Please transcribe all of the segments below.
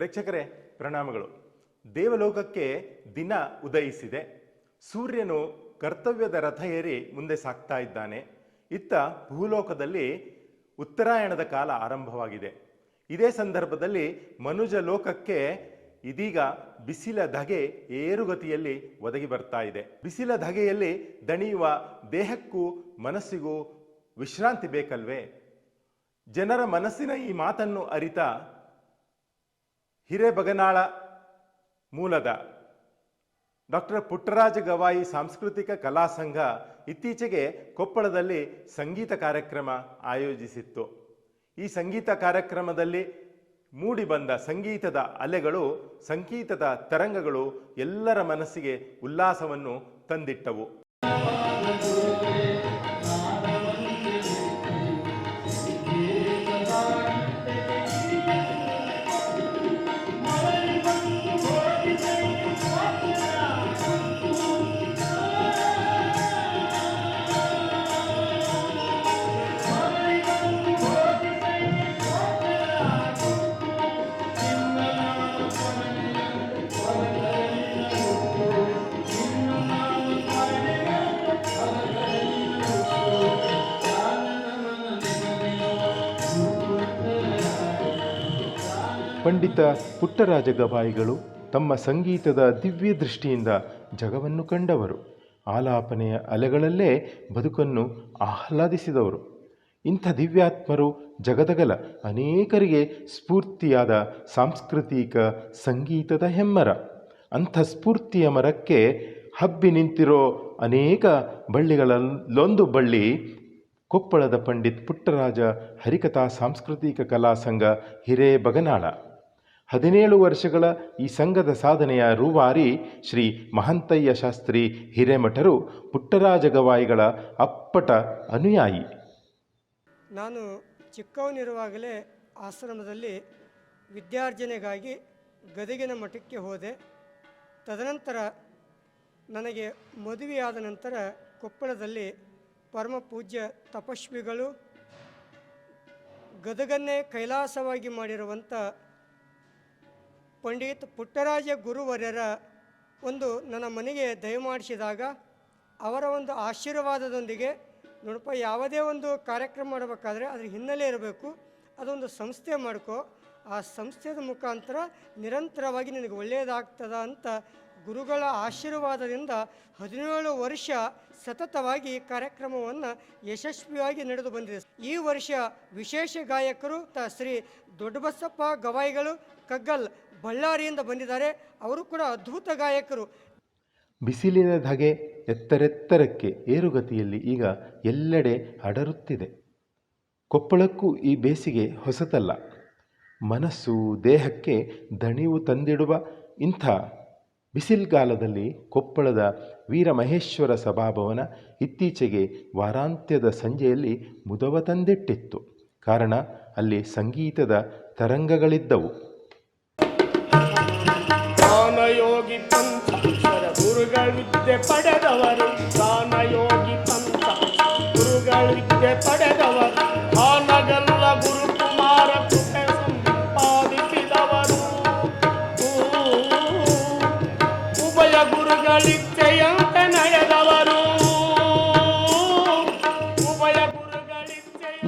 ಪ್ರೇಕ್ಷಕರೇ, ಪ್ರಣಾಮಗಳು. ದೇವಲೋಕಕ್ಕೆ ದಿನ ಉದಯಿಸಿದೆ. ಸೂರ್ಯನು ಕರ್ತವ್ಯದ ರಥ ಏರಿ ಮುಂದೆ ಸಾಗ್ತಾ ಇದ್ದಾನೆ. ಇತ್ತ ಭೂಲೋಕದಲ್ಲಿ ಉತ್ತರಾಯಣದ ಕಾಲ ಆರಂಭವಾಗಿದೆ. ಇದೇ ಸಂದರ್ಭದಲ್ಲಿ ಮನುಜ ಲೋಕಕ್ಕೆ ಇದೀಗ ಬಿಸಿಲ ಧಗೆ ಏರುಗತಿಯಲ್ಲಿ ಒದಗಿ ಬರ್ತಾ ಇದೆ. ಬಿಸಿಲ ಧಗೆಯಲ್ಲಿ ದಣಿಯುವ ದೇಹಕ್ಕೂ ಮನಸ್ಸಿಗೂ ವಿಶ್ರಾಂತಿ ಬೇಕಲ್ವೇ? ಜನರ ಮನಸ್ಸಿನ ಈ ಮಾತನ್ನು ಅರಿತ ಹಿರೇಬಗನಾಳ ಮೂಲದ ಡಾಕ್ಟರ್ ಪುಟ್ಟರಾಜ ಗವಾಯಿ ಸಾಂಸ್ಕೃತಿಕ ಕಲಾ ಸಂಘ ಇತ್ತೀಚೆಗೆ ಕೊಪ್ಪಳದಲ್ಲಿ ಸಂಗೀತ ಕಾರ್ಯಕ್ರಮ ಆಯೋಜಿಸಿತ್ತು. ಈ ಸಂಗೀತ ಕಾರ್ಯಕ್ರಮದಲ್ಲಿ ಮೂಡಿ ಬಂದ ಸಂಗೀತದ ಅಲೆಗಳು, ಸಂಗೀತದ ತರಂಗಗಳು ಎಲ್ಲರ ಮನಸ್ಸಿಗೆ ಉಲ್ಲಾಸವನ್ನು ತಂದಿಟ್ಟವು. ಪಂಡಿತ ಪುಟ್ಟರಾಜ ಗವಾಯಿಗಳು ತಮ್ಮ ಸಂಗೀತದ ದಿವ್ಯ ದೃಷ್ಟಿಯಿಂದ ಜಗವನ್ನು ಕಂಡವರು. ಆಲಾಪನೆಯ ಅಲೆಗಳಲ್ಲೇ ಬದುಕನ್ನು ಆಹ್ಲಾದಿಸಿದವರು. ಇಂಥ ದಿವ್ಯಾತ್ಮರು ಜಗದಗಲ ಅನೇಕರಿಗೆ ಸ್ಫೂರ್ತಿಯಾದ ಸಾಂಸ್ಕೃತಿಕ ಸಂಗೀತದ ಹೆಮ್ಮರ. ಅಂಥ ಸ್ಫೂರ್ತಿಯ ಮರಕ್ಕೆ ಹಬ್ಬಿ ನಿಂತಿರೋ ಅನೇಕ ಬಳ್ಳಿಗಳಲ್ಲೊಂದು ಬಳ್ಳಿ ಕೊಪ್ಪಳದ ಪಂಡಿತ್ ಪುಟ್ಟರಾಜ ಹರಿಕಥಾ ಸಾಂಸ್ಕೃತಿಕ ಕಲಾ ಸಂಘ ಹಿರೇಬಗನಾಳ. ಹದಿನೇಳು ವರ್ಷಗಳ ಈ ಸಂಘದ ಸಾಧನೆಯ ರೂವಾರಿ ಶ್ರೀ ಮಹಂತಯ್ಯ ಶಾಸ್ತ್ರಿ ಹಿರೇಮಠರು ಪುಟ್ಟರಾಜ ಗವಾಯಿಗಳ ಅಪ್ಪಟ ಅನುಯಾಯಿ. ನಾನು ಚಿಕ್ಕವನಿರುವಾಗಲೇ ಆಶ್ರಮದಲ್ಲಿ ವಿದ್ಯಾರ್ಜನೆಗಾಗಿ ಗದಗಿನ ಮಠಕ್ಕೆ ಹೋದೆ. ತದನಂತರ ನನಗೆ ಮದುವೆಯಾದ ನಂತರ ಕೊಪ್ಪಳದಲ್ಲಿ ಪರಮ ಪೂಜ್ಯ ತಪಸ್ವಿಗಳು ಗದಗನ್ನೇ ಕೈಲಾಸವಾಗಿ ಮಾಡಿರುವಂಥ ಪಂಡಿತ್ ಪುಟ್ಟರಾಜ ಗುರುವರ್ಯರ ಒಂದು ನನ್ನ ಮನೆಗೆ ದಯಮಾಡಿಸಿದಾಗ ಅವರ ಒಂದು ಆಶೀರ್ವಾದದೊಂದಿಗೆ ನೋಡಪ್ಪ, ಯಾವುದೇ ಒಂದು ಕಾರ್ಯಕ್ರಮ ಮಾಡಬೇಕಾದ್ರೆ ಅದ್ರ ಹಿನ್ನೆಲೆ ಇರಬೇಕು. ಅದೊಂದು ಸಂಸ್ಥೆ ಮಾಡ್ಕೋ. ಆ ಸಂಸ್ಥೆದ ಮುಖಾಂತರ ನಿರಂತರವಾಗಿ ನಿನಗೆ ಒಳ್ಳೆಯದಾಗ್ತದ ಅಂತ ಗುರುಗಳ ಆಶೀರ್ವಾದದಿಂದ ಹದಿನೇಳು ವರ್ಷ ಸತತವಾಗಿ ಕಾರ್ಯಕ್ರಮವನ್ನು ಯಶಸ್ವಿಯಾಗಿ ನಡೆದು ಬಂದಿದೆ. ಈ ವರ್ಷ ವಿಶೇಷ ಗಾಯಕರು ತ ಶ್ರೀ ದೊಡ್ಡಬಸಪ್ಪ ಗವಾಯಿಗಳು, ಕಗ್ಗಲ್ ಬಳ್ಳಾರಿಯಿಂದ ಬಂದಿದ್ದಾರೆ. ಅವರು ಕೂಡ ಅದ್ಭುತ ಗಾಯಕರು. ಬಿಸಿಲಿನ ಧಗೆ ಎತ್ತರೆತ್ತರಕ್ಕೆ ಏರುಗತಿಯಲ್ಲಿ ಈಗ ಎಲ್ಲೆಡೆ ಹಡರುತ್ತಿದೆ ಕೊಪ್ಪಳಕ್ಕೂ ಈ ಬೇಸಿಗೆ ಹೊಸತಲ್ಲ. ಮನಸ್ಸು ದೇಹಕ್ಕೆ ದಣಿವು ತಂದಿಡುವ ಇಂಥ ಬಿಸಿಲ್ಗಾಲದಲ್ಲಿ ಕೊಪ್ಪಳದ ವೀರಮಹೇಶ್ವರ ಸಭಾಭವನ ಇತ್ತೀಚೆಗೆ ವಾರಾಂತ್ಯದ ಸಂಜೆಯಲ್ಲಿ ಮುದವ ತಂದಿಟ್ಟಿತ್ತು. ಕಾರಣ, ಅಲ್ಲಿ ಸಂಗೀತದ ತರಂಗಗಳಿದ್ದವು. ಪಡೆದವರು. ಜ್ಞಾನಯೋಗಿ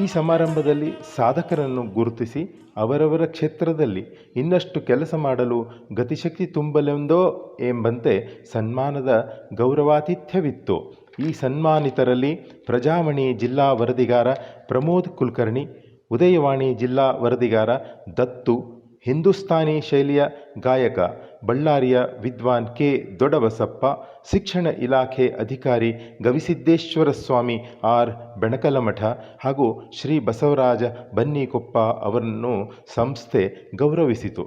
ಈ ಸಮಾರಂಭದಲ್ಲಿ ಸಾಧಕರನ್ನು ಗುರುತಿಸಿ ಅವರವರ ಕ್ಷೇತ್ರದಲ್ಲಿ ಇನ್ನಷ್ಟು ಕೆಲಸ ಮಾಡಲು ಗತಿಶಕ್ತಿ ತುಂಬಲೆಂದೋ ಎಂಬಂತೆ ಸನ್ಮಾನದ ಗೌರವಾತಿಥ್ಯವಿತ್ತು. ಈ ಸನ್ಮಾನಿತರಲ್ಲಿ ಪ್ರಜಾಮಣಿ ಜಿಲ್ಲಾ ವರದಿಗಾರ ಪ್ರಮೋದ್ ಕುಲಕರ್ಣಿ, ಉದಯವಾಣಿ ಜಿಲ್ಲಾ ವರದಿಗಾರ ದತ್ತು ಹಿಂದೂಸ್ತಾನಿ ಶೈಲಿಯ ಗಾಯಕ, ಬಳ್ಳಾರಿಯ ವಿದ್ವಾನ್ ಕೆ. ದೊಡಬಸಪ್ಪ ಶಿಕ್ಷಣ ಇಲಾಖೆ ಅಧಿಕಾರಿ ಗವಿಸಿದ್ದೇಶ್ವರ ಸ್ವಾಮಿ ಆರ್. ಬೆಣಕಲಮಠ ಹಾಗೂ ಶ್ರೀ ಬಸವರಾಜ ಬನ್ನಿಕೊಪ್ಪ ಅವರನ್ನು ಸಂಸ್ಥೆ ಗೌರವಿಸಿತು.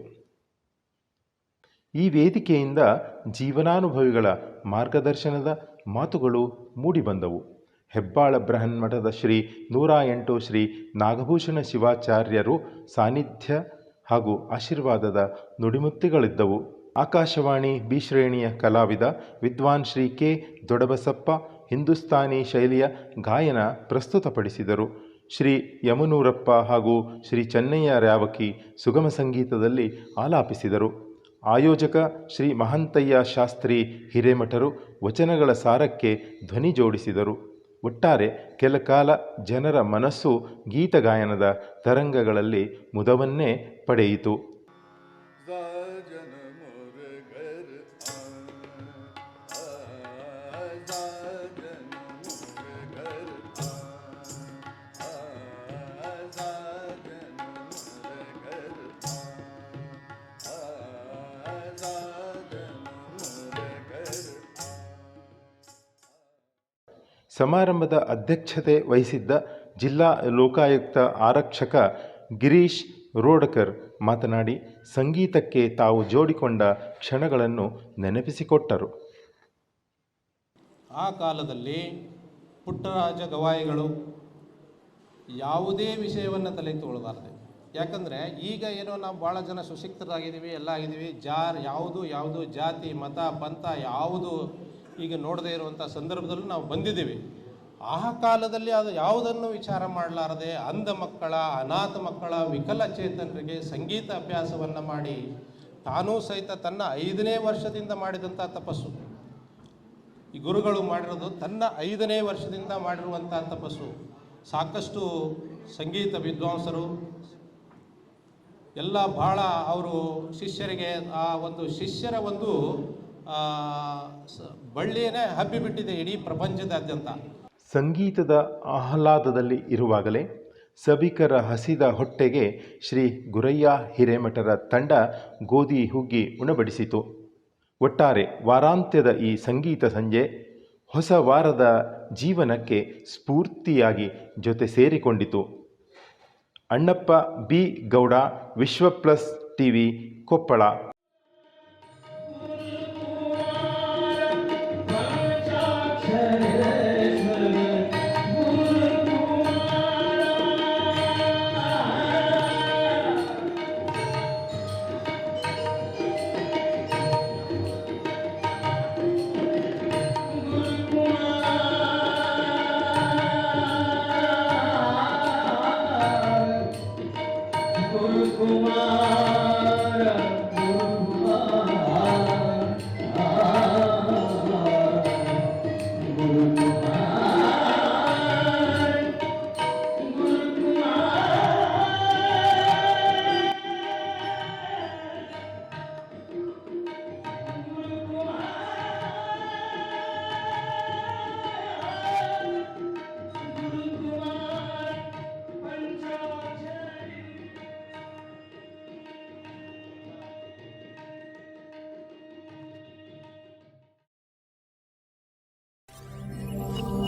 ಈ ವೇದಿಕೆಯಿಂದ ಜೀವನಾನುಭವಿಗಳ ಮಾರ್ಗದರ್ಶನದ ಮಾತುಗಳು ಮೂಡಿಬಂದವು. ಹೆಬ್ಬಾಳ ಬೃಹನ್ಮಠದ ಶ್ರೀ ನೂರ ಎಂಟು ಶ್ರೀ ನಾಗಭೂಷಣ ಶಿವಾಚಾರ್ಯರು ಸಾನ್ನಿಧ್ಯ ಹಾಗೂ ಆಶೀರ್ವಾದದ ನುಡಿಮುತ್ತುಗಳಿದ್ದವು. ಆಕಾಶವಾಣಿ ಬಿ ಶ್ರೇಣಿಯ ಕಲಾವಿದ ವಿದ್ವಾನ್ ಶ್ರೀ ಕೆ ದೊಡಬಸಪ್ಪ ಹಿಂದೂಸ್ತಾನಿ ಶೈಲಿಯ ಗಾಯನ ಪ್ರಸ್ತುತಪಡಿಸಿದರು. ಶ್ರೀ ಯಮನೂರಪ್ಪ ಹಾಗೂ ಶ್ರೀ ಚೆನ್ನಯ್ಯ ರ್ಯಾವಕಿ ಸುಗಮ ಸಂಗೀತದಲ್ಲಿ ಆಲಾಪಿಸಿದರು. ಆಯೋಜಕ ಶ್ರೀ ಮಹಂತಯ್ಯ ಶಾಸ್ತ್ರಿ ಹಿರೇಮಠರು ವಚನಗಳ ಸಾರಕ್ಕೆ ಧ್ವನಿ ಜೋಡಿಸಿದರು. ಒಟ್ಟಾರೆ ಕೆಲ ಕಾಲ ಜನರ ಮನಸ್ಸು ಗೀತಗಾಯನದ ತರಂಗಗಳಲ್ಲಿ ಮುದವನ್ನೇ ಪಡೆಯಿತು. ಸಮಾರಂಭದ ಅಧ್ಯಕ್ಷತೆ ವಹಿಸಿದ್ದ ಜಿಲ್ಲಾ ಲೋಕಾಯುಕ್ತ ಆರಕ್ಷಕ ಗಿರೀಶ್ ರೋಡಕರ್ ಮಾತನಾಡಿ, ಸಂಗೀತಕ್ಕೆ ತಾವು ಜೋಡಿಕೊಂಡ ಕ್ಷಣಗಳನ್ನು ನೆನಪಿಸಿಕೊಟ್ಟರು. ಆ ಕಾಲದಲ್ಲಿ ಪುಟ್ಟರಾಜ ಗವಾಯಿಗಳು ಯಾವುದೇ ವಿಷಯವನ್ನು ತಲೆ ತೊಗೊಳ್ಬಾರ್ದು. ಯಾಕಂದರೆ ಈಗ ಏನೋ ನಾವು ಭಾಳ ಜನ ಸುಶಿಕ್ತರಾಗಿದ್ದೀವಿ, ಎಲ್ಲ ಆಗಿದ್ದೀವಿ, ಜಾರ್ ಯಾವುದು ಯಾವುದು ಜಾತಿ, ಮತ, ಪಂಥ, ಯಾವುದು ಈಗ ನೋಡದೇ ಇರುವಂಥ ಸಂದರ್ಭದಲ್ಲೂ ನಾವು ಬಂದಿದ್ದೀವಿ. ಆ ಕಾಲದಲ್ಲಿ ಅದು ಯಾವುದನ್ನು ವಿಚಾರ ಮಾಡಲಾರದೆ ಅಂಧ ಮಕ್ಕಳ, ಅನಾಥ ಮಕ್ಕಳ, ವಿಕಲಚೇತನರಿಗೆ ಸಂಗೀತ ಅಭ್ಯಾಸವನ್ನು ಮಾಡಿ ತಾನೂ ಸಹಿತ ತನ್ನ ಐದನೇ ವರ್ಷದಿಂದ ಮಾಡಿದಂಥ ತಪಸ್ಸು. ಈ ಗುರುಗಳು ಮಾಡಿರೋದು ತನ್ನ ಐದನೇ ವರ್ಷದಿಂದ ಮಾಡಿರುವಂಥ ತಪಸ್ಸು. ಸಾಕಷ್ಟು ಸಂಗೀತ ವಿದ್ವಾಂಸರು, ಎಲ್ಲ ಬಹಳ ಅವರು ಶಿಷ್ಯರಿಗೆ ಆ ಒಂದು ಶಿಷ್ಯರ ಒಂದು ಬಳ್ಳಿಯೇ ಹಬ್ಬಿಬಿಟ್ಟಿದೆ ಇಡೀ ಪ್ರಪಂಚದಾದ್ಯಂತ. ಸಂಗೀತದ ಆಹ್ಲಾದದಲ್ಲಿ ಇರುವಾಗಲೇ ಸಭಿಕರ ಹಸಿದ ಹೊಟ್ಟೆಗೆ ಶ್ರೀ ಗುರಯ್ಯ ಹಿರೇಮಠರ ತಂಡ ಗೋಧಿ ಹುಗ್ಗಿ ಉಣಬಡಿಸಿತು. ಒಟ್ಟಾರೆ ವಾರಾಂತ್ಯದ ಈ ಸಂಗೀತ ಸಂಜೆ ಹೊಸ ವಾರದ ಜೀವನಕ್ಕೆ ಸ್ಫೂರ್ತಿಯಾಗಿ ಜೊತೆ ಸೇರಿಕೊಂಡಿತು. ಅಣ್ಣಪ್ಪ ಬಿ ಗೌಡ, ವಿಶ್ವ ಪ್ಲಸ್ ಟಿವಿ ಕೊಪ್ಪಳ.